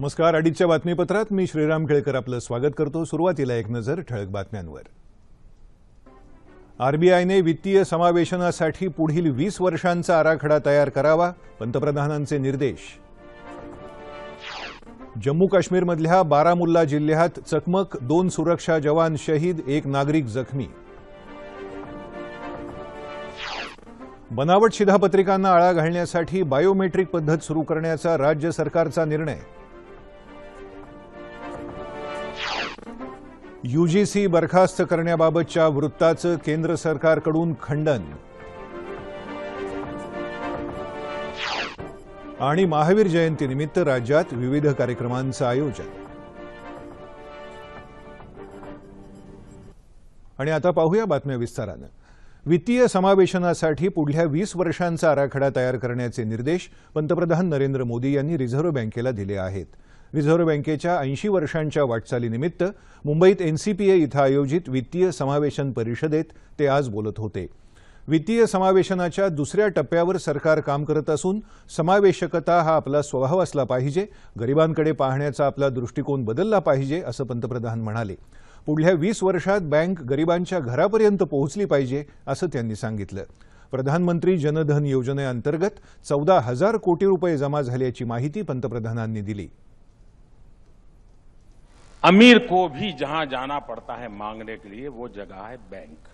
नमस्कार अडीचच्या बातमीपत्रात मी श्रीराम केळकर आपलं स्वागत करतो. सुरुवातीला एक नजर ठळक बातम्यांवर. आरबीआयने वित्तीय समावेशनासाठी पुढील वीस वर्षांचा आराखडा तयार करावा पंतप्रधानांचे निर्देश. जम्मू काश्मीरमधल्या बारामुल्ला जिल्ह्यात चकमक दोन सुरक्षा जवान शहीद एक नागरिक जखमी. बनावट शिधापत्रिकांना आळा घालण्यासाठी बायोमेट्रिक पद्धत सुरू करण्याचा राज्य सरकारचा निर्णय. यूजीसी बरखास्त करण्याबाबतच्या वृत्ताचं केंद्र सरकारकडून खंडन. आणि महावीर जयंतीनिमित्त राज्यात विविध कार्यक्रमांचं आयोजन. आणि आता पाहूया बातम्या विस्तारानं. वित्तीय समावेशनासाठी पुढल्या वीस वर्षांचा आराखडा तयार करण्याचे निर्देश पंतप्रधान नरेंद्र मोदी यांनी रिझर्व्ह बँकेला दिले आहेत. रिझर्व्ह बँकेच्या ऐंशी वर्षांच्या वाटचालीनिमित्त मुंबईत एनसीपीए इथं आयोजित वित्तीय समावेशन परिषदेत ते आज बोलत होते. वित्तीय समावेशनाच्या दुसऱ्या टप्प्यावर सरकार काम करत असून समावेशकता हा आपला स्वभाव असला पाहिजे गरिबांकडे पाहण्याचा आपला दृष्टिकोन बदलला पाहिजे असं पंतप्रधान म्हणाले. पुढल्या वीस वर्षात बँक गरिबांच्या घरापर्यंत पोहोचली पाहिजे असं त्यांनी सांगितलं. प्रधानमंत्री जनधन योजनेअंतर्गत चौदा हजार कोटी रुपये जमा झाल्याची माहिती पंतप्रधानांनी दिली. अमीर को भी जहाँ जाना पड़ता है मांगने के लिए, वो जगह है बैंक।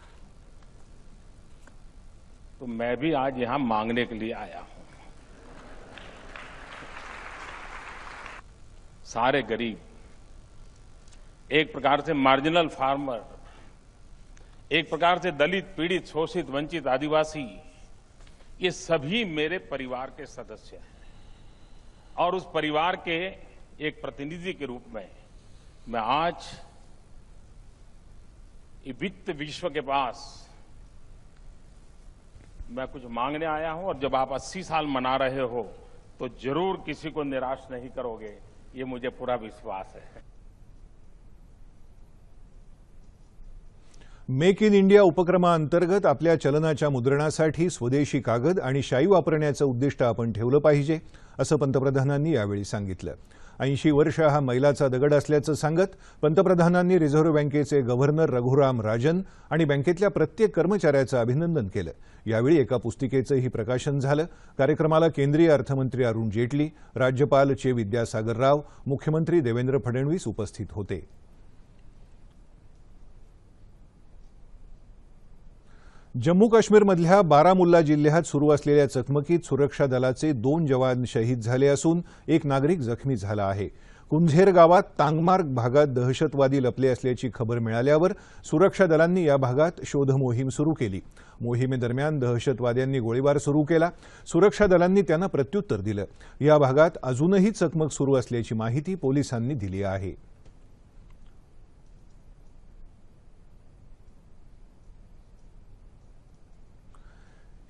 तो मैं भी आज यहाँ मांगने के लिए आया हूँ। सारे गरीब, एक प्रकार से मार्जिनल फार्मर एक प्रकार से दलित, पीड़ित, शोषित, वंचित, आदिवासी, ये सभी मेरे परिवार के सदस्य हैं। और उस परिवार के एक प्रतिनिधि के रूप में मैं आज वित्त विश्व के पास मैं कुछ मांगने आया हूं और जब आप 80 साल मना रहे हो तो जरूर किसी को निराश नहीं करोगे। ये मुझे पूरा विश्वास है। मेक इन इंडिया उपक्रमाअंतर्गत आपल्या चलनाच्या मुद्रणासाठी स्वदेशी कागद आणि शाई वापरण्याचं उद्दिष्ट आपण ठेवलं पाहिजे असं पंतप्रधानांनी यावेळी सांगितलं. ऐंशी वर्ष हा मैलाचा दगड असल्याचं सांगत पंतप्रधानांनी रिझर्व्ह बँकेचे गव्हर्नर रघुराम राजन आणि बँकेतल्या प्रत्येक कर्मचाऱ्याचं अभिनंदन केलं. यावेळी एका पुस्तिकेचंही प्रकाशन झालं. कार्यक्रमाला केंद्रीय अर्थमंत्री अरुण जेटली राज्यपाल चे विद्यासागर राव मुख्यमंत्री देवेंद्र फडणवीस उपस्थित होते. जम्मू काश्मीरमधल्या बारामुल्ला जिल्ह्यात सुरू असलेल्या चकमकीत सुरक्षा दलाचे दोन जवान शहीद झाले असून एक नागरिक जखमी झाला आहे. कुंझेर गावात तांगमार्ग भागात दहशतवादी लपले असल्याची खबर मिळाल्यावर सुरक्षा दलांनी या भागात शोध मोहीम सुरू केली. मोहिमेदरम्यान दहशतवाद्यांनी गोळीबार सुरू केला. सुरक्षा दलांनी त्यांना प्रत्युत्तर दिलं. या भागात अजूनही चकमक सुरू असल्याची माहिती पोलिसांनी दिली आहे.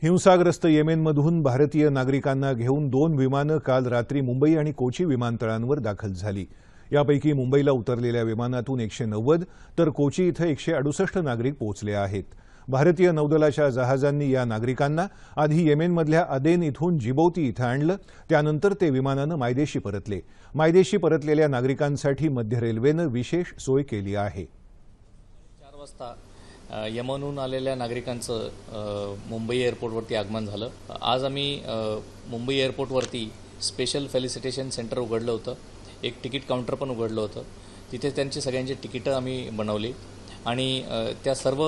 हिंसाग्रस्त येमेनमधून भारतीय नागरिकांना घेऊन दोन विमानं काल रात्री मुंबई आणि कोची विमानतळांवर दाखल झाली. यापैकी मुंबईला उतरलेल्या विमानातून एकशे नव्वद तर कोची इथं एकशे अडुसष्ट नागरिक पोहोचले आहेत. भारतीय नौदलाच्या जहाजांनी या नागरिकांना आधी येमेनमधल्या अदेन इथून जिबौती इथं आणलं त्यानंतर ते विमानानं मायदेशी परतले. मायदेशी परतलेल्या नागरिकांसाठी मध्य रेल्वेनं विशेष सोय केली आहे. यमनहून आलेल्या नागरिकांचं मुंबई एअरपोर्टवरती आगमन झालं. आज आम्ही मुंबई एअरपोर्टवरती स्पेशल फेलिसिटेशन सेंटर उघडलं होतं. एक तिकीट काउंटर पण उघडलं होतं. तिथे त्यांची सगळ्यांची तिकीटं आम्ही बनवली. आणि त्या सर्व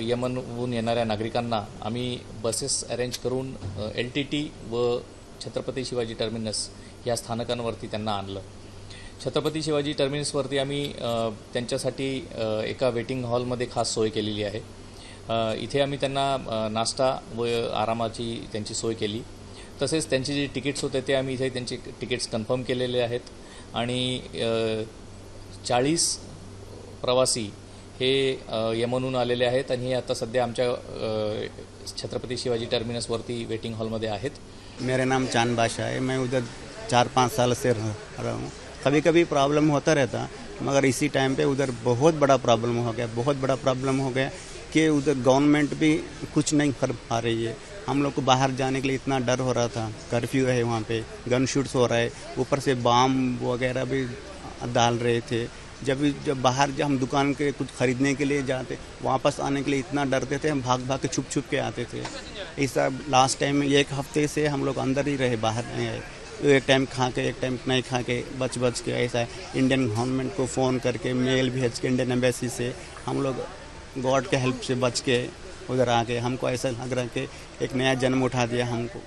यमनहून येणाऱ्या नागरिकांना आम्ही बसेस अरेंज करून एल टी टी व छत्रपती शिवाजी टर्मिनस या स्थानकांवरती त्यांना आणलं. छत्रपती शिवाजी टर्मिनसवरती आम्ही त्यांच्यासाठी एका वेटिंग हॉलमध्ये खास सोय केलेली आहे. इथे आम्ही त्यांना नाश्ता व आरामाची त्यांची सोय केली. तसेच त्यांचे जे तिकीट्स होते ते आम्ही इथे त्यांचे तिकीट्स कन्फर्म केलेले आहेत. आणि चाळीस प्रवासी हे यमनून आलेले आहेत आणि हे आता सध्या आमच्या छत्रपती शिवाजी टर्मिनसवरती वेटिंग हॉलमध्ये आहेत. मेरा नाम चांद बादशाह है। मैं उधर चार पाँच साल से रह रहा हूँ। कभी कभी प्रॉब्लम होता रहता, मगर इसी टाइम पे उधर बहुत बड़ा प्रॉब्लम हो गया, बहुत बड़ा प्रॉब्लम हो गया कि उधर गवर्नमेंट भी कुछ नहीं कर पा रही है। हम लोग को बाहर जाने के लिए इतना डर हो रहा था कर्फ्यू है वहाँ पे गन शूट्स हो रहा है, ऊपर से बम वगैरह भी डाल रहे थे। जब जब बाहर जब हम दुकान के कुछ खरीदने के लिए जाते, वापस आने के लिए इतना डरते थे, हम भाग भाग के छुप छुप के आते थे। ऐसा लास्ट टाइम एक हफ़्ते से हम लोग अंदर ही रहे, बाहर नहीं आए। एक टाइम खा के एक टाइम नहीं खा के बच बच के ऐसा है। इंडियन गवर्नमेंट को फ़ोन करके मेल भेज के इंडियन एम्बेसी से हम लोग गॉड के हेल्प से बच के उधर आ गए हमको ऐसा लग रहा है कि एक नया जन्म उठा दिया हमको।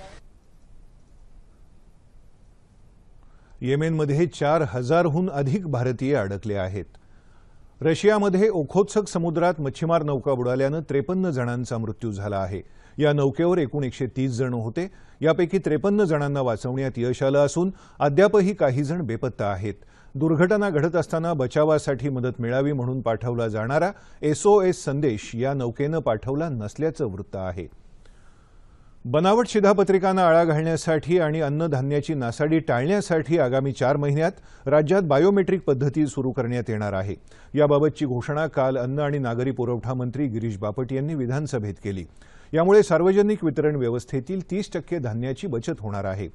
येमेनमध्ये चार हजारहून अधिक भारतीय अडकले आहेत. रशियामध्ये ओखोत्सक समुद्रात मच्छीमार नौका बुडाल्यानं त्रेपन्न जणांचा मृत्यू झाला आहे. या नौकेवर एकूण एकशे तीस जण होते. यापैकी त्रेपन्न जणांना वाचवण्यात यश आलं असून अद्यापही काही जण बेपत्ता आहेत. दुर्घटना घडत असताना बचावासाठी मदत मिळावी म्हणून पाठवला जाणारा एसओएस संदेश या नौकेनं पाठवला नसल्याचं वृत्त आहे. बनावट शिधापत्रिकांना आळा घालण्यासाठी आणि अन्नधान्याची नासाडी टाळण्यासाठी आगामी चार महिन्यात राज्यात बायोमेट्रिक पद्धती सुरू करण्यात येणार आहे. याबाबतची घोषणा काल अन्न आणि नागरी पुरवठा मंत्री गिरीश बापट यांनी विधानसभेत केली. यामुळे सार्वजनिक वितरण व्यवस्थेतील तीस टक्के धान्याची बचत होणार आहे.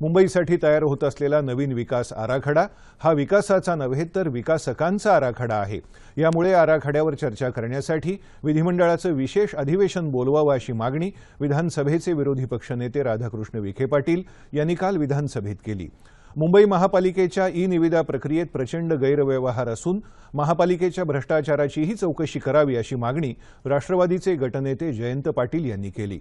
मुंबईसाठी तयार होत असलेला नवीन विकास आराखडा हा विकासाचा नव्हे तर विकासकांचा आराखडा आहे. यामुळे आराखड्यावर चर्चा करण्यासाठी विधिमंडळाचं विशेष अधिवेशन बोलवावं अशी मागणी विधानसभेचे विरोधी पक्षनेते राधाकृष्ण विखे पाटील यांनी काल विधानसभेत केली. मुंबई महापालिकेच्या ई निविदा प्रक्रियेत प्रचंड गैरव्यवहार असून महापालिकेच्या भ्रष्टाचाराचीही चौकशी करावी अशी मागणी राष्ट्रवादीचे गटनेते जयंत पाटील यांनी केली.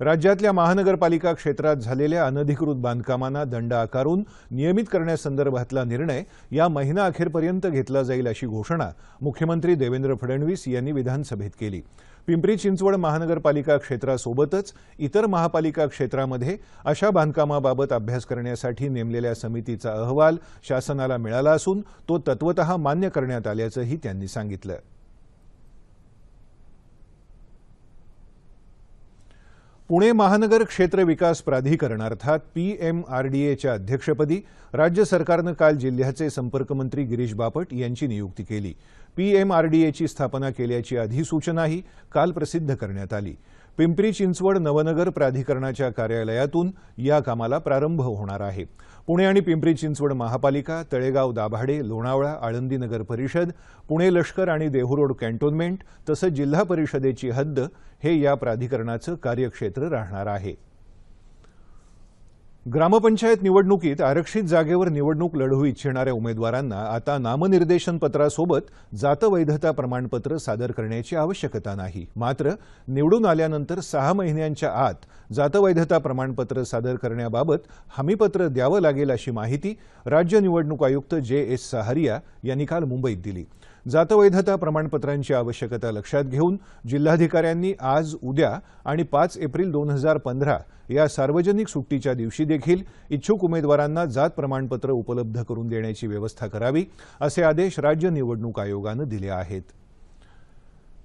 राज्यातल्या महानगरपालिका क्षेत्रात झालेल्या अनधिकृत बांधकामांना दंड आकारून नियमित करण्यासंदर्भातला निर्णय या महिनाअखेरपर्यंत घेतला जाईल अशी घोषणा मुख्यमंत्री देवेंद्र फडणवीस यांनी विधानसभेत केली. पिंपरी चिंचवड महानगरपालिका क्षेत्रासोबतच इतर महापालिका क्षेत्रामध्ये अशा बांधकामाबाबत अभ्यास करण्यासाठी नेमलेल्या समितीचा अहवाल शासनाला मिळाला असून तो तत्वत मान्य करण्यात आल्याचंही त्यांनी सांगितलं. पुणे महानगर क्षेत्र विकास प्राधिकरण अर्थात पीएमआरडीएच्या अध्यक्षपदी राज्य सरकारनं काल जिल्ह्याचे संपर्कमंत्री गिरीश बापट यांची नियुक्ती केली. पीएमआरडीएची स्थापना केल्याची अधिसूचनाही काल प्रसिद्ध करण्यात आली. पिंपरी चिंचवड नवनगर प्राधिकरणाच्या कार्यालयातून या कामाला प्रारंभ होणार आहे. पुणे आणि पिंपरी चिंचवड महापालिका तळेगाव दाभाडे लोणावळा आळंदी नगर परिषद पुणे लष्कर आणि देहूरोड कॅन्टोन्मेंट तसंच जिल्हा परिषदेची हद्द हे या प्राधिकरणाचं कार्यक्षेत्र राहणार आहे. ग्रामपंचायत निवडणुकीत आरक्षित जागेवर निवडणूक लढवू इच्छिणाऱ्या उमेदवारांना आता नामनिर्देशन पत्रासोबत जातवैधता प्रमाणपत्र सादर करण्याची आवश्यकता नाही. मात्र निवडून आल्यानंतर सहा महिन्यांच्या आत जातवैधता प्रमाणपत्र सादर करण्याबाबत हमीपत्र द्यावं लागेल अशी माहिती राज्य निवडणूक आयुक्त जे एस सहारिया यांनी काल मुंबईत दिली. जातवैधता प्रमाणपत्रांची आवश्यकता लक्षात घेऊन जिल्हाधिकाऱ्यांनी आज उद्या आणि पाच एप्रिल दोन हजार पंधरा या सार्वजनिक सुट्टीच्या दिवशी देखील इच्छुक उमेदवारांना जात प्रमाणपत्र उपलब्ध करून देण्याची व्यवस्था करावी असे आदेश राज्य निवडणूक आयोगानं दिले आहेत.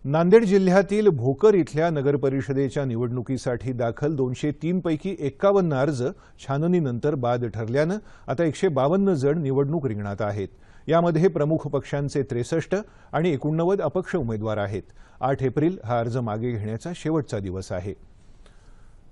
नांदेड जिल्ह्यातील भोकर इथल्या नगरपरिषदेच्या निवडणुकीसाठी दाखल दोनशे तीनपैकी एक्कावन्न अर्ज छाननीनंतर बाद ठरल्यानं आता एकशे बावन्न जण निवडणूक रिंगणात आहेत. यामध्ये प्रमुख पक्षांचे त्रेसष्ट आणि एकोणनव्वद अपक्ष उमेदवार आहेत. आठ एप्रिल हा अर्ज मागे घेण्याचा शेवटचा दिवस आहे.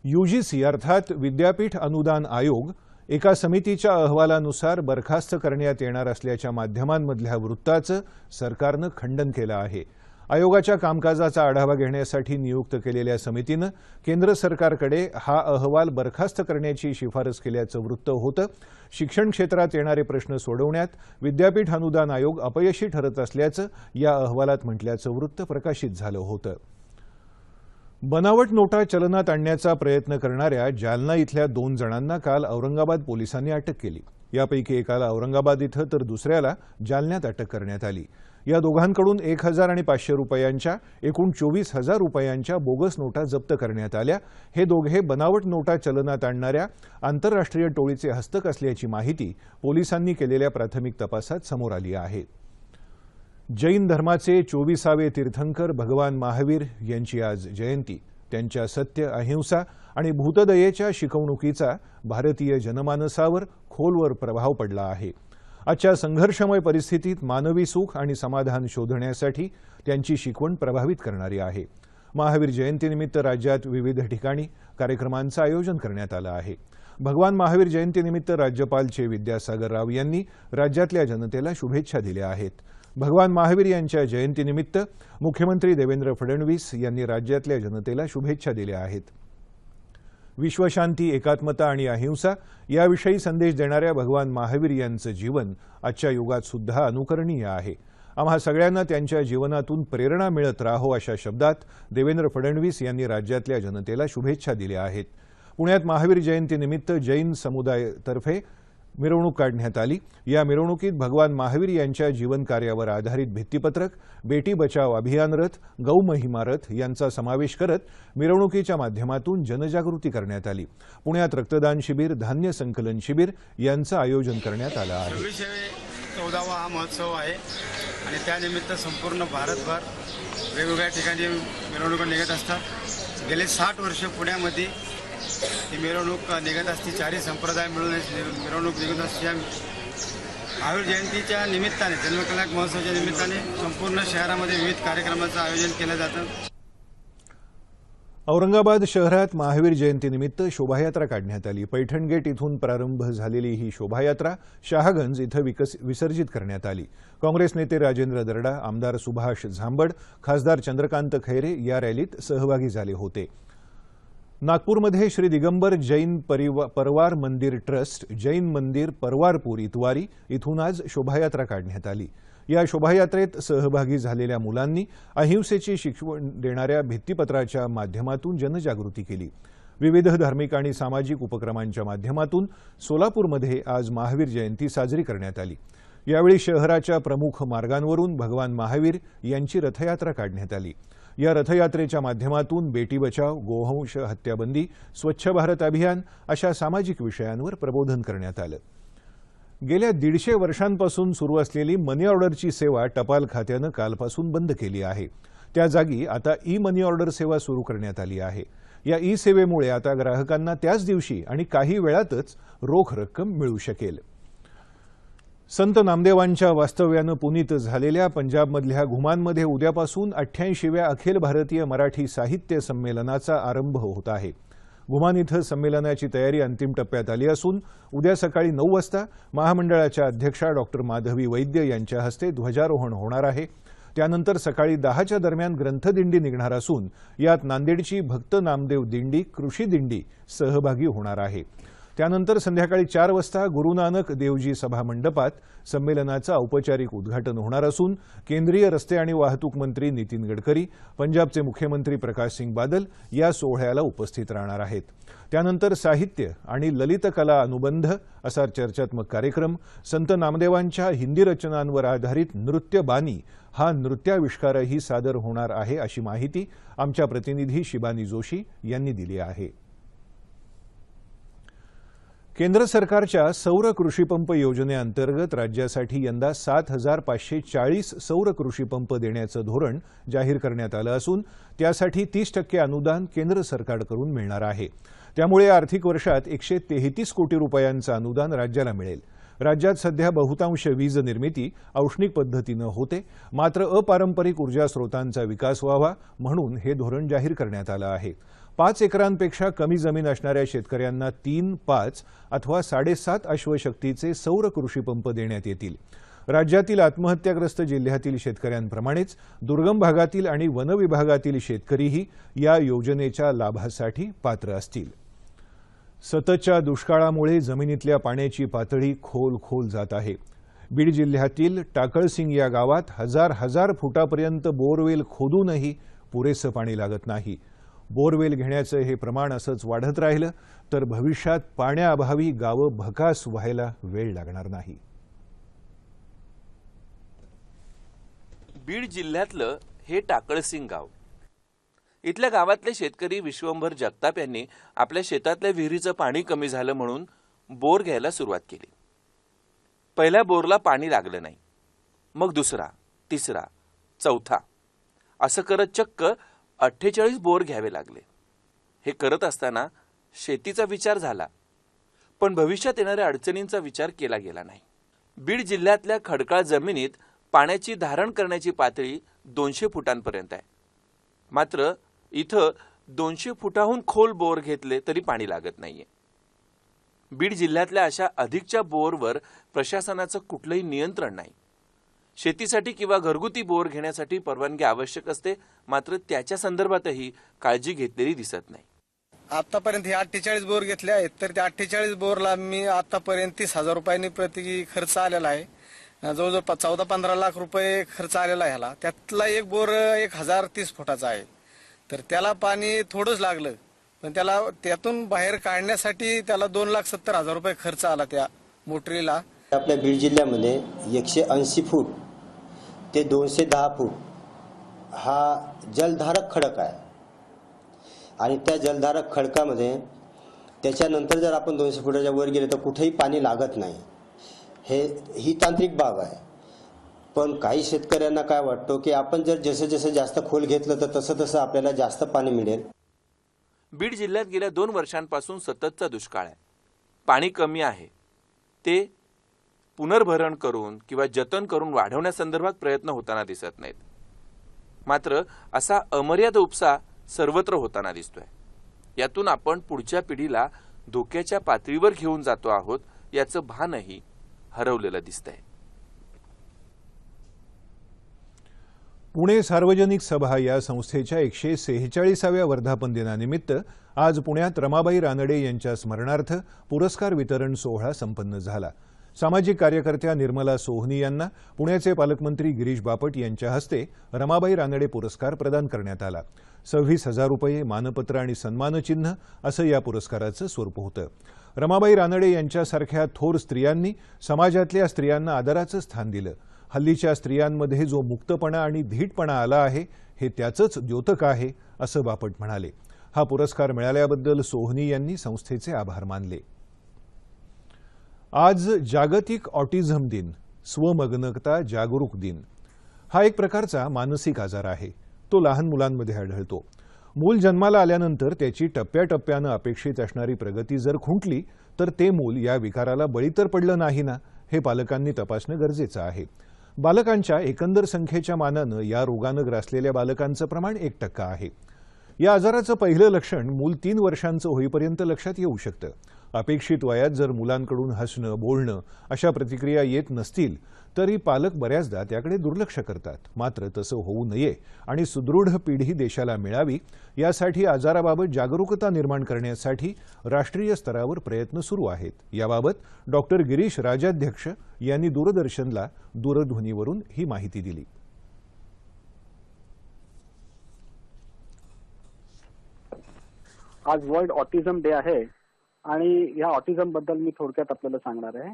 यूजीसी अर्थात विद्यापीठ अनुदान आयोग एका समितीच्या अहवालानुसार बरखास्त करण्यात येणार असल्याच्या माध्यमांमधल्या वृत्ताचं सरकारनं खंडन केलं आहे. आयोगाच्या कामकाजाचा आढावा घेण्यासाठी नियुक्त केलेल्या समितीनं केंद्र सरकारकडे हा अहवाल बरखास्त करण्याची शिफारस केल्याचं वृत्त होतं. शिक्षण क्षेत्रात येणारे प्रश्न सोडवण्यात विद्यापीठ अनुदान आयोग अपयशी ठरत असल्याचं या अहवालात म्हटल्याचं वृत्त प्रकाशित झालं होतं. बनावट नोटा चलनात आणण्याचा प्रयत्न करणाऱ्या जालना इथल्या दोन जणांना काल औरंगाबाद पोलिसांनी अटक केली. यापैकी एकाला औरंगाबाद इथं तर दुसऱ्याला जालन्यात अटक करण्यात आली. या दोघांकडून एक हजार आणि पाचशे रुपयांच्या एकूण चोवीस हजार रुपयांच्या बोगस नोटा जप्त करण्यात आल्या. हे दोघे बनावट नोटा चलनात आणणाऱ्या आंतरराष्ट्रीय टोळीचे हस्तक असल्याची माहिती पोलिसांनी केलेल्या प्राथमिक तपासात समोर आली आहे. जैन धर्माचे चोवीसावे तीर्थंकर भगवान महावीर यांची आज जयंती. त्यांच्या सत्य अहिंसा आणि भूतदयेच्या शिकवणुकीचा भारतीय जनमानसावर खोलवर प्रभाव पडला आहे. आजच्या संघर्षमय परिस्थितीत मानवी सुख आणि समाधान शोधण्यासाठी त्यांची शिकवण प्रभावित करणारी आहे. महावीर जयंतीनिमित्त राज्यात विविध ठिकाणी कार्यक्रमांचं आयोजन करण्यात आलं आहे. भगवान महावीर जयंतीनिमित्त राज्यपाल चे विद्यासागर राव यांनी राज्यातल्या जनतेला शुभेच्छा दिल्या आहेत. भगवान महावीर यांच्या जयंतीनिमित्त मुख्यमंत्री देवेंद्र फडणवीस यांनी राज्यातल्या जनतेला शुभेच्छा दिल्या आहेत. विश्वशांती एकात्मता आणि अहिंसा याविषयी संदेश देणाऱ्या भगवान महावीर यांचं जीवन आजच्या युगात सुद्धा अनुकरणीय आहे. आम्हा सगळ्यांना त्यांच्या जीवनातून प्रेरणा मिळत राहो अशा शब्दात देवेंद्र फडणवीस यांनी राज्यातल्या जनतेला शुभेच्छा दिल्या आहेत. पुण्यात महावीर जयंतीनिमित्त जैन समुदायातर्फे मिरवणूक काढण्यात आली. या मिरवणुकीत भगवान महावीर यांच्या जीवनकार्यावर आधारित भित्तीपत्रक बेटी बचाव अभियान रथ गौ महिमा रथ यांचा समावेश करत मिरवणुकीच्या माध्यमातून जनजागृती करण्यात आली. पुण्यात रक्तदान शिबिर धान्य संकलन शिबिर यांचं आयोजन करण्यात आलं आहे. चौदावा हा महोत्सव आहे आणि त्यानिमित्त संपूर्ण भारतभर वेगवेगळ्या ठिकाणी मिरवणुका निघत असतात. गेले साठ वर्ष पुण्यामध्ये ही मिरवणूक निघत असते. चारही संप्रदाय मिळून मिरवणूक निघत असते. महावीर जयंतीच्या निमित्ताने जन्मकलाक महोत्सवाच्या निमित्ताने संपूर्ण शहरामध्ये विविध कार्यक्रमाचं आयोजन केलं जातं. औरंगाबाद शहरात महावीर जयंतीनिमित्त शोभायात्रा काढण्यात आली. पैठण गेट इथून प्रारंभ झालेली ही शोभायात्रा शहागंज इथं विकस विसर्जित करण्यात आली. काँग्रेस नेते राजेंद्र दर्डा आमदार सुभाष झांबड खासदार चंद्रकांत खैरे या रॅलीत सहभागी झाले होते. नागपूरमध्ये श्री दिगंबर जैन परवार मंदिर ट्रस्ट जैन मंदिर परवारपूर इतवारी इथून आज शोभायात्रा काढण्यात आली. या शोभायात्रेत सहभागी झालेल्या मुलांनी अहिंसेची शिकवण देणाऱ्या भित्तीपत्राच्या माध्यमातून जनजागृती केली. विविध धार्मिक आणि सामाजिक उपक्रमांच्या माध्यमातून सोलापूरमध्ये आज महावीर जयंती साजरी करण्यात आली. यावेळी शहराच्या प्रमुख मार्गांवरून भगवान महावीर यांची रथयात्रा काढण्यात आली. या रथयात्रेच्या माध्यमातून बेटी बचाव गोवंश हत्याबंदी स्वच्छ भारत अभियान अशा सामाजिक विषयांवर प्रबोधन करण्यात आलं. गेल्या दीडशे वर्षांपासून सुरू असलेली मनी ऑर्डरची सेवा टपाल खात्यानं कालपासून बंद केली आहे. त्या जागी आता ई मनी ऑर्डर सेवा सुरू करण्यात आली आहे. या ई सेवेमुळे आता ग्राहकांना त्याच दिवशी आणि काही वेळातच रोख रक्कम मिळू शकेल. संत नामदेवांच्या वास्तव्यानं पुनीत झालेल्या पंजाबमधल्या घुमानमध्ये उद्यापासून अठ्ठ्याऐंशीव्या अखिल भारतीय मराठी साहित्य संमेलनाचा आरंभ होत आहे. घुमान इथं संमेलनाची तयारी अंतिम टप्प्यात आली असून उद्या सकाळी नऊ वाजता महामंडळाच्या अध्यक्षा डॉक्टर माधवी वैद्य यांच्या हस्ते ध्वजारोहण होणार आहे. त्यानंतर सकाळी दहाच्या दरम्यान ग्रंथदिंडी निघणार असून यात नांदेडची भक्त नामदेव दिंडी कृषी दिंडी सहभागी होणार आहे. त्यानंतर संध्याकाळी चार वाजता गुरुनानक देवजी सभा मंडपात संमेलनाचं औपचारिक उद्घाटन होणार असून केंद्रीय रस्ते आणि वाहतूक मंत्री नितीन गडकरी पंजाबचे मुख्यमंत्री प्रकाश सिंग बादल या सोहळ्याला उपस्थित राहणार आहेत. त्यानंतर साहित्य आणि ललित कला अनुबंध असा चर्चात्मक कार्यक्रम संत नामदेवांच्या हिंदी रचनांवर आधारित नृत्य बानी हा नृत्याविष्कारही सादर होणार आहे अशी माहिती आमच्या प्रतिनिधी शिबानी जोशी यांनी दिली आहे. केंद्र सरकारच्या सौर कृषीपंप योजनेअंतर्गत राज्यासाठी यंदा सात हजार पाचशे चाळीस सौर कृषीपंप देण्याचं धोरण जाहीर करण्यात आलं असून त्यासाठी तीस टक्के अनुदान केंद्र सरकारकडून मिळणार आहे. त्यामुळे आर्थिक वर्षात एकशे तेहतीस कोटी रुपयांचं अनुदान राज्याला मिळेल. राज्यात सध्या बहुतांश वीज निर्मिती औष्णिक पद्धतीनं होते मात्र अपारंपरिक ऊर्जा स्रोतांचा विकास व्हावा म्हणून हे धोरण जाहीर करण्यात आलं आहे. पाच एकरांपेक्षा कमी जमीन असणाऱ्या शेतकऱ्यांना तीन पाच अथवा साडेसात अश्वशक्तीचे सौर कृषीपंप देण्यात येतील. राज्यातील आत्महत्याग्रस्त जिल्ह्यातील शेतकऱ्यांप्रमाणेच दुर्गम भागातील आणि वनविभागातील शेतकरीही या योजनेच्या लाभासाठी पात्र असतील. सततच्या दुष्काळामुळे जमिनीतल्या पाण्याची पातळी खोल खोल जात आहे. बीड जिल्ह्यातील टाकळसिंग या गावात हजार हजार फुटापर्यंत बोरवेल खोदूनही पुरेसं पाणी लागत नाही. बोरवेल घेण्याचं हे प्रमाण असंच वाढत राहिलं तर भविष्यात पाण्याअभावी गावं भकास व्हायला वेळ लागणार नाही. बीड जिल्ह्यातलं हे टाकळसिंग गाव. इथल्या गावातले शेतकरी विश्वंभर जगताप यांनी आपल्या शेतातल्या विहिरीचं पाणी कमी झालं म्हणून बोर घ्यायला सुरुवात केली. पहिल्या बोरला पाणी लागलं नाही. मग दुसरा तिसरा चौथा असं करत चक्क अठ्ठेचाळीस बोर घ्यावे लागले. हे करत असताना शेतीचा विचार झाला पण भविष्यात येणाऱ्या अडचणींचा विचार केला गेला नाही. बीड जिल्ह्यातल्या खडकाळ जमिनीत पाण्याची धारण करण्याची पातळी दोनशे फुटांपर्यंत आहे. मात्र इथं दोनशे फुटाहून खोल बोर घेतले तरी पाणी लागत नाहीये. बीड जिल्ह्यातल्या अशा अधिकच्या बोरवर प्रशासनाचं कुठलंही नियंत्रण नाही. शेतीसाठी किंवा घरगुती बोर घेण्यासाठी परवानगी आवश्यक असते मात्र त्याच्या संदर्भातही काळजी घेतलेली दिसत नाही. आतापर्यंत हे अठ्ठेचाळीस बोर घेतले आहेत तर त्या अठ्ठेचाळीस बोरला मी आतापर्यंत तीस हजार रुपयांनी प्रति खर्च आलेला आहे. जवळजवळ चौदा पंधरा लाख रुपये खर्च आलेला आहे ह्याला. त्यातला एक बोर एक हजार तीस फुटाचा आहे. तर त्याला पाणी थोडंच लागलं पण त्याला त्यातून बाहेर काढण्यासाठी त्याला दोन लाख सत्तर हजार रुपये खर्च आला त्या मोटरीला. आपल्या बीड जिल्ह्यामध्ये एकशे ऐंशी फूट ते दोनशे दहा फूट हा जलधारक खडक आहे. आणि त्या जलधारक खडकामध्ये त्याच्यानंतर जर आपण दोनशे फुटाच्या वर गेले तर कुठेही पाणी लागत नाही. हे ही तांत्रिक बाब आहे. पण काही शेतकऱ्यांना काय वाटतो की आपण जर जसं जसं जास्त खोल घेतलं तर तसं तसं आपल्याला जास्त पाणी मिळेल. बीड जिल्ह्यात गेल्या दोन वर्षांपासून सततचा दुष्काळ आहे. पाणी कमी आहे. ते पुनर्भरण करून किंवा जतन करून वाढवण्यासंदर्भात प्रयत्न होताना दिसत नाहीत. मात्र असा अमर्याद उपसा सर्वत्र होताना दिसतोय. यातून आपण पुढच्या पिढीला धोक्याच्या पातळीवर घेऊन जातो आहोत याचं भानही हरवलेलं दिसतंय. पुणे सार्वजनिक सभा या संस्थेच्या एकशे सेहेचाळीसाव्या वर्धापन दिनानिमित्त आज पुण्यात रमाबाई रानडे यांच्या स्मरणार्थ पुरस्कार वितरण सोहळा संपन्न झाला. सामाजिक कार्यकर्त्या निर्मला सोहनी यांना पुण्याचे पालकमंत्री गिरीश बापट यांच्या हस्ते रमाबाई रानडे पुरस्कार प्रदान करण्यात आला. सव्वीस हजार रुपये मानपत्र आणि सन्मानचिन्ह असं या पुरस्काराचं स्वरूप होतं. रमाबाई रानडे यांच्यासारख्या थोर स्त्रियांनी समाजातल्या स्त्रियांना आदराचं स्थान दिलं. हल्लीच्या स्त्रियांमध्ये जो मुक्तपणा आणि धीटपणा आला आहे हे त्याचंच द्योतक आहे असं बापट म्हणाले. हा पुरस्कार मिळाल्याबद्दल सोहनी यांनी संस्थेचे आभार मानले. आज जागतिक ऑटिझम दिन स्वमग्नता जागरूक दिन. हा एक प्रकारचा मानसिक आजार आहे. तो लहान मुलांमध्ये आढळतो. मूल जन्माला आल्यानंतर त्याची टप्प्याटप्प्यानं अपेक्षित असणारी प्रगती जर खुंटली तर ते मूल या विकाराला बळी तर पडलं नाही ना हे पालकांनी तपासणं गरजेचं आहे. बालकांच्या एकंदर संख्येच्या मानानं या रोगानं ग्रासलेल्या बालकांचं प्रमाण एक टक्का आहे. या आजाराचं पहिलं लक्षण मूल तीन वर्षांचं होईपर्यंत लक्षात येऊ शकतं. अपेक्षित वयात जर मुलांकडून हसणं बोलणं अशा प्रतिक्रिया येत नसतील तरी पालक बऱ्याचदा त्याकडे दुर्लक्ष करतात. मात्र तसं होऊ नये आणि सुदृढ पिढी देशाला मिळावी यासाठी आजाराबाबत जागरूकता निर्माण करण्यासाठी राष्ट्रीय स्तरावर प्रयत्न सुरू आहेत. याबाबत डॉक्टर गिरीश राजाध्यक्ष यांनी दूरदर्शनला दूरध्वनीवरून ही माहिती दिली. आज वर्ल्ड ऑटिझम डे आहे. आणि ह्या ऑटिझमबद्दल मी थोडक्यात आपल्याला सांगणार आहे.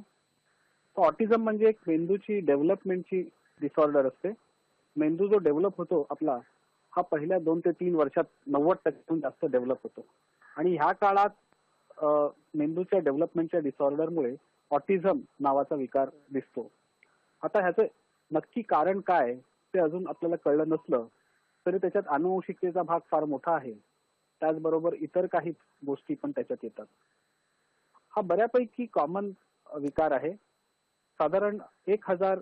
तर ऑटिझम म्हणजे एक मेंदूची डेव्हलपमेंटची डिसऑर्डर असते. मेंदू जो डेव्हलप होतो आपला हा पहिल्या दोन ते तीन वर्षात नव्वद टक्क्याहून जास्त डेव्हलप होतो. आणि ह्या काळात मेंदूच्या डेव्हलपमेंटच्या डिसऑर्डरमुळे ऑटिझम नावाचा विकार दिसतो. आता ह्याचं नक्की कारण काय ते अजून आपल्याला कळलं नसलं तरी त्याच्यात अनुवंशिकतेचा भाग फार मोठा आहे. त्याचबरोबर इतर काही गोष्टी पण त्याच्यात येतात. हा बऱ्यापैकी कॉमन विकार आहे. साधारण एक हजार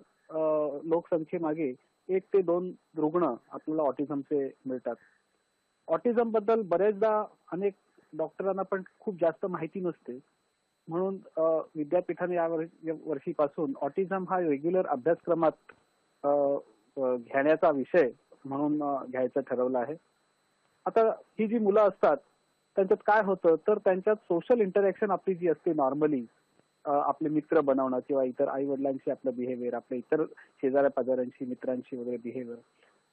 लोकसंख्येमागे एक ते दोन रुग्ण आपल्याला ऑटिझमचे मिळतात. ऑटिझमबद्दल बरेचदा अनेक डॉक्टरांना पण खूप जास्त माहिती नसते. म्हणून विद्यापीठाने या वर्षीपासून ऑटिझम हा रेग्युलर अभ्यासक्रमात घेण्याचा विषय म्हणून घ्यायचं ठरवलं आहे. आता ही जी मुलं असतात त्यांच्यात काय होतं तर त्यांच्यात सोशल इंटरॅक्शन आपली जी असते नॉर्मली आपले मित्र बनवणं किंवा इतर आई वडिलांशी आपलं बिहेवियर आपल्या इतर शेजाऱ्या पाजाऱ्यांशी मित्रांशी वगैरे बिहेवियर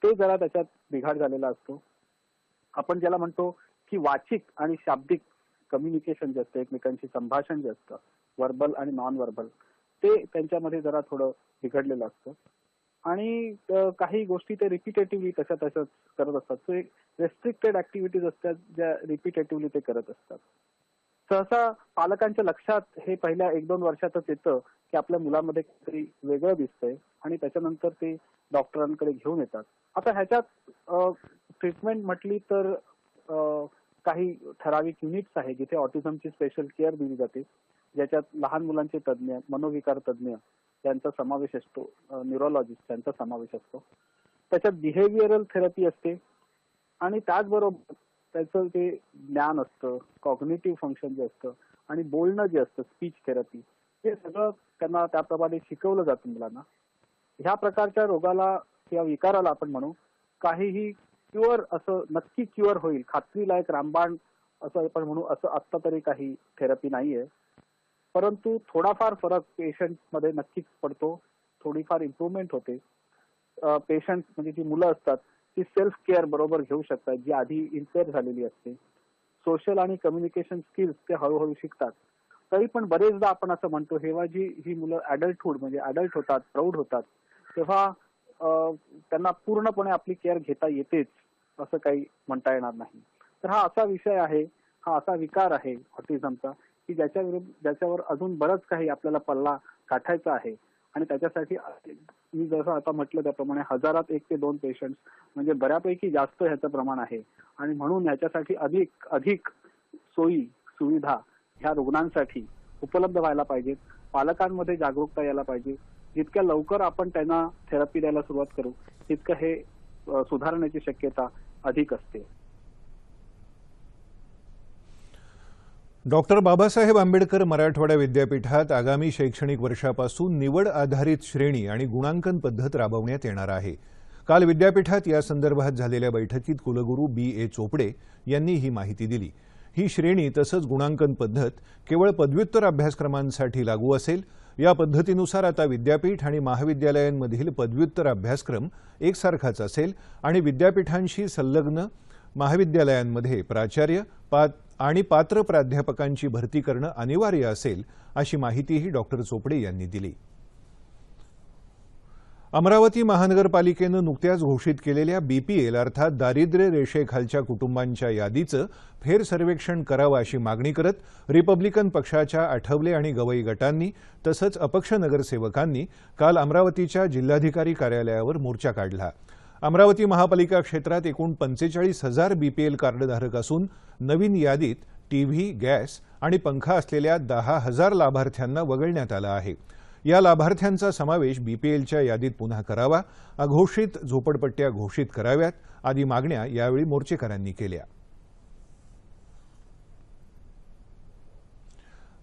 ते जरा त्याच्यात बिघाड झालेला असतो. आपण ज्याला म्हणतो की वाचिक आणि शाब्दिक कम्युनिकेशन जे असतं एकमेकांशी संभाषण जे असतं वर्बल आणि नॉन वर्बल ते त्यांच्यामध्ये जरा थोडं बिघडलेलं असतं. आणि काही गोष्टी ते रिपिटेटिव्हली तशा तशाच करत असतात. सो एक रेस्ट्रिक्टेड ऍक्टिव्हिटीज असतात ज्या रिपिटेटिव्हली ते करत असतात. सहसा पालकांच्या लक्षात हे पहिल्या एक दोन वर्षातच येतं की आपल्या मुलामध्ये काहीतरी वेगळं दिसतंय आणि त्याच्यानंतर ते डॉक्टरांकडे घेऊन येतात. आता ह्याच्यात ट्रीटमेंट म्हटली तर काही ठराविक युनिट्स आहे जिथे ऑटिझमची स्पेशल केअर दिली जाते. ज्याच्यात लहान मुलांचे तज्ज्ञ मनोविकार तज्ज्ञ त्यांचा समावेश असतो न्यूरोलॉजिस्ट त्यांचा समावेश असतो. त्याच्यात बिहेवियरल थेरपी असते आणि त्याचबरोबर त्याचं जे ज्ञान असतं कॉग्नेटिव्ह फंक्शन जे असतं आणि बोलणं जे असतं स्पीच थेरपी हे सगळं त्यांना त्याप्रमाणे शिकवलं जातं मुलांना. ह्या प्रकारच्या रोगाला किंवा विकाराला आपण म्हणू काहीही क्युअर असं नक्की क्युअर होईल खात्रीलायक रामबाण असं आपण म्हणू असं आत्ता तरी काही थेरपी नाहीये. परंतु थोडाफार फरक पेशंटमध्ये नक्कीच पडतो. थोडीफार इम्प्रुव्हमेंट होते. पेशंट म्हणजे जी मुलं असतात ती सेल्फ केअर बरोबर घेऊ शकतात जी आधी इम्पेअर झालेली असते. सोशल आणि कम्युनिकेशन स्किल्स ते हळूहळू शिकतात. तरी पण बरेचदा आपण असं म्हणतो जेव्हा जी ही मुलं अडल्टहुड म्हणजे अडल्ट होतात प्रौढ होतात तेव्हा त्यांना पूर्णपणे आपली केअर घेता येतेच असं काही म्हणता येणार नाही. तर हा असा विषय आहे हा असा विकार आहे ऑटिझमचा की ज्याच्या विरुद्ध ज्याच्यावर अजून बरंच काही आपल्याला पल्ला गाठायचा आहे. आणि त्याच्यासाठी मी जसं आता म्हटलं त्याप्रमाणे हजारात एक ते दोन पेशंट म्हणजे बऱ्यापैकी जास्त ह्याचं प्रमाण आहे. आणि म्हणून ह्याच्यासाठी अधिक अधिक सोयी सुविधा ह्या रुग्णांसाठी उपलब्ध व्हायला पाहिजेत. पालकांमध्ये जागरूकता यायला पाहिजे. जितक्या लवकर आपण त्यांना थेरपी द्यायला सुरुवात करू तितकं हे सुधारण्याची शक्यता अधिक असते. डॉक्टर बाबासाहेब आंबेडकर मराठवाडा विद्यापीठात आगामी शैक्षणिक वर्षापासून निवड आधारित श्रेणी आणि गुणांकन पद्धत राबवण्यात येणार आहे. काल विद्यापीठात या संदर्भात झालेल्या बैठकीत कुलगुरू बी. ए. चोपडे यांनी ही माहिती दिली. ही श्रेणी तसंच गुणांकन पद्धत केवळ पदव्युत्तर अभ्यासक्रमांसाठी लागू असेल. या पद्धतीनुसार आता विद्यापीठ आणि महाविद्यालयांमधील पदव्युत्तर अभ्यासक्रम एकसारखाच असेल आणि विद्यापीठांशी संलग्न महाविद्यालयांमध्ये प्राचार्य पात आणि पात्र प्राध्यापकांची भरती करणं अनिवार्य असेल अशी माहितीही डॉक्टर चोपडे यांनी दिली. अमरावती महानगरपालिकेनं नुकत्याच घोषित केलेल्या बीपीएल अर्थात दारिद्र्य रेषेखालच्या कुटुंबांच्या यादीचं फेरसर्वेक्षण करावं अशी मागणी करत रिपब्लिकन पक्षाच्या आठवले आणि गवई गटांनी तसंच अपक्ष नगरसेवकांनी काल अमरावतीच्या जिल्हाधिकारी कार्यालयावर मोर्चा काढला. अमरावती महापालिका क्षेत्रात एकूण पंचेचाळीस हजार बीपीएल कार्डधारक असून नवीन यादीत टीव्ही गॅस आणि पंखा असलेल्या दहा हजार लाभार्थ्यांना वगळण्यात आलं आहे. या लाभार्थ्यांचा समावेश बीपीएलच्या यादीत पुन्हा करावा अघोषित झोपडपट्ट्या घोषित कराव्यात आदी मागण्या यावेळी मोर्चेकऱ्यांनी केल्या.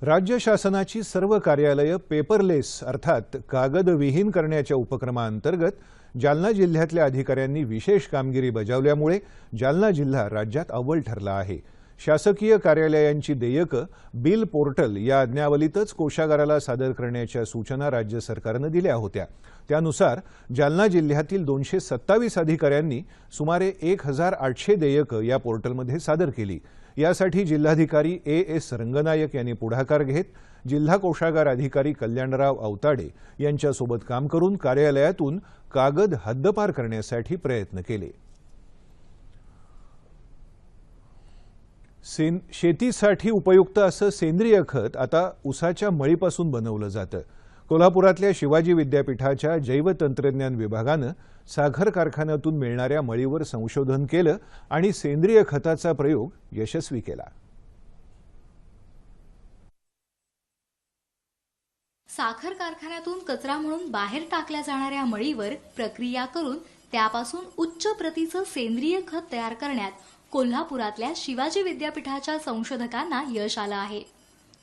राज्य शासनाची सर्व कार्यालयं पेपरलेस अर्थात कागदविहीन करण्याच्या उपक्रमाअंतर्गत जालना जिल्ह्यातल्या अधिकाऱ्यांनी विशेष कामगिरी बजावल्यामुळे जालना जिल्हा राज्यात अव्वल ठरला आहे. शासकीय कार्यालयांची देयकं बिल पोर्टल या आज्ञावलीतच कोषागाराला सादर करण्याच्या सूचना राज्य सरकारनं दिल्या होत्या. त्यानुसार जालना जिल्ह्यातील दोनशे सत्तावीस अधिकाऱ्यांनी सुमारे एक हजार आठशे देयकं या पोर्टलमध्ये सादर केली. यासाठी जिल्हाधिकारी ए एस रंगनायक यांनी पुढाकार घेत जिल्हा कोषागार अधिकारी कल्याणराव अवताडे यांच्यासोबत काम करून कार्यालयातून कागद हद्दपार करण्यासाठी प्रयत्न केले. शेतीसाठी उपयुक्त असं सेंद्रिय खत आता उसाच्या मळीपासून बनवलं जातं. कोल्हापुरातल्या शिवाजी विद्यापीठाच्या जैवतंत्रज्ञान विभागानं साखर कारखान्यातून मिळणाऱ्या मळीवर संशोधन केलं आणि सेंद्रिय खताचा प्रयोग यशस्वी केला. साखर कारखान्यातून कचरा म्हणून बाहेर टाकल्या जाणाऱ्या मळीवर प्रक्रिया करून त्यापासून उच्च प्रतीचं सेंद्रिय खत तयार करण्यात कोल्हापुरातल्या शिवाजी विद्यापीठाच्या संशोधकांना यश आलं आहे.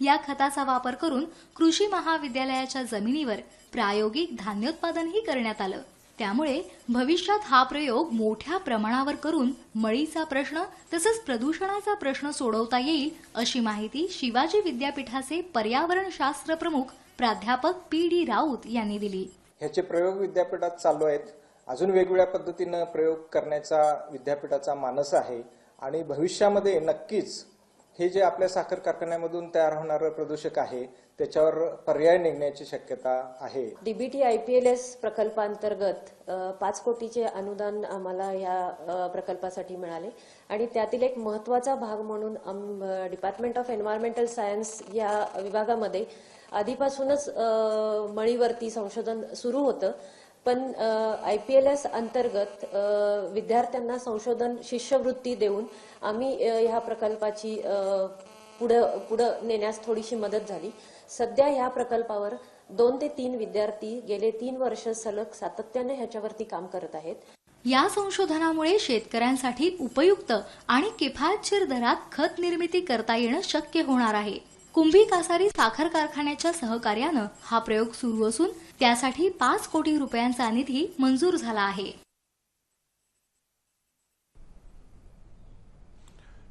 या खताचा वापर करून कृषी महाविद्यालयाच्या जमिनीवर प्रायोगिक धान्योत्पादनही करण्यात आलं. त्यामुळे भविष्यात हा प्रयोग मोठ्या प्रमाणावर करून मळीचा प्रश्न तसंच प्रदूषणाचा प्रश्न सोडवता येईल अशी माहिती शिवाजी विद्यापीठाचे पर्यावरणशास्त्र प्रमुख प्राध्यापक पी डी राऊत यांनी दिली. ह्याचे प्रयोग विद्यापीठात चालू आहेत. अजून वेगवेगळ्या पद्धतीनं प्रयोग करण्याचा विद्यापीठाचा मानस आहे आणि भविष्यामध्ये नक्कीच हे जे आपल्या साखर कारखान्यामधून तयार होणारं प्रदूषक आहे त्याच्यावर पर्याय निघण्याची शक्यता आहे. DBT I P L S प्रकल्पांतर्गत पाच कोटीचे अनुदान आम्हाला या प्रकल्पासाठी मिळाले. आणि त्यातील एक महत्त्वाचा भाग म्हणून डिपार्टमेंट ऑफ एन्व्हायरमेंटल सायन्स या विभागामध्ये आधीपासूनच मळीवरती संशोधन सुरू होतं. पण आय पी एल एस अंतर्गत विद्यार्थ्यांना संशोधन शिष्यवृत्ती देऊन आम्ही ह्या प्रकल्पाची पुढं पुढं नेण्यास थोडीशी मदत झाली. सध्या ह्या प्रकल्पावर दोन ते तीन विद्यार्थी गेले तीन वर्ष सलग सातत्याने ह्याच्यावरती काम करत आहेत. या संशोधनामुळे शेतकऱ्यांसाठी उपयुक्त आणि किफायतशीर दरात खत निर्मिती करता येणं शक्य होणार आहे. कुंभी कासारी साखर कारखान्याच्या सहकार्यानं हा प्रयोग सुरू असून त्यासाठी पाच कोटी रुपयांचा निधी मंजूर झाला आहे.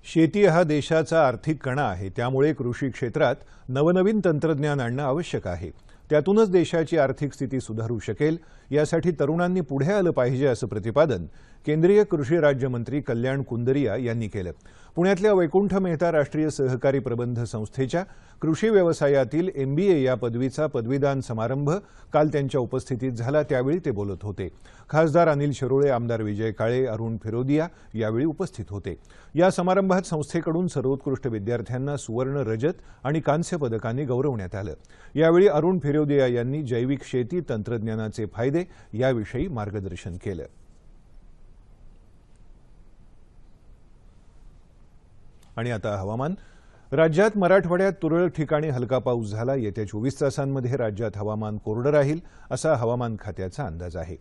शेती हा देशाचा आर्थिक कणा आहे त्यामुळे कृषी क्षेत्रात नवनवीन तंत्रज्ञान आणणं आवश्यक आहे. त्यातूनच देशाची आर्थिक स्थिती सुधारू शकेल. यासाठी तरुणांनी पुढे आलं पाहिजे असं प्रतिपादन केंद्रीय कृषी राज्यमंत्री कल्याण कुंदरिया यांनी केलं. पुण्यातल्या वैकुंठ मेहता राष्ट्रीय सहकारी प्रबंध संस्थेच्या कृषी व्यवसायातील एमबीए या पदवीचा पदवीदान समारंभ काल त्यांच्या उपस्थितीत झाला. त्यावेळी ते बोलत होते. खासदार अनिल शिरोळे आमदार विजय काळे अरुण फिरोदिया यावेळी उपस्थित होते. या समारंभात संस्थेकडून सर्वोत्कृष्ट विद्यार्थ्यांना सुवर्ण रजत आणि कांस्य पदकांनी गौरवण्यात आलं. यावेळी अरुण फिरो फिरोदिया यांनी जैविक शेती तंत्रज्ञानाचे फायदे याविषयी मार्गदर्शन केलं. आणि आता हवामान. राज्यात मराठवाड्यात तुरळक ठिकाणी हलका पाऊस झाला. येत्या चोवीस तासांमध्ये राज्यात हवामान कोरडं राहील असा हवामान खात्याचा अंदाज आहे.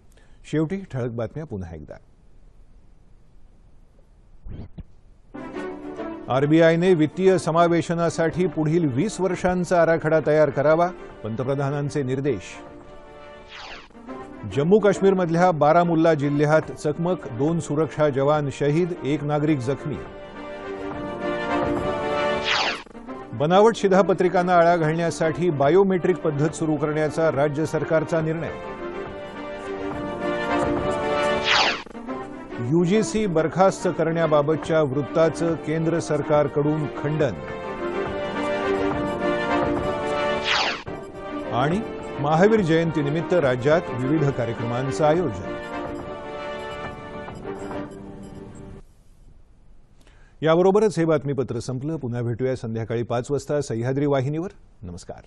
शेवटी ठळक बातम्या पुन्हा एकदा. आरबीआयने वित्तीय समावेशनासाठी पुढील वीस वर्षांचा आराखडा तयार करावा पंतप्रधानांचे निर्देश. जम्मू काश्मीरमधल्या बारामुल्ला जिल्ह्यात चकमक दोन सुरक्षा जवान शहीद एक नागरिक जखमी. बनावट शिधापत्रिकांना आळा घालण्यासाठी बायोमेट्रिक पद्धत सुरू करण्याचा राज्य सरकारचा निर्णय. युजीसी बरखास्त करण्याबाबतच्या वृत्ताचं केंद्र सरकारकडून खंडन. आणि महावीर जयंतीनिमित्त राज्यात विविध कार्यक्रमांचं आयोजन. याबरोबरच हे बातमीपत्र संपलं. पुन्हा भेटूया संध्याकाळी पाच वाजता सह्याद्री वाहिनीवर. नमस्कार.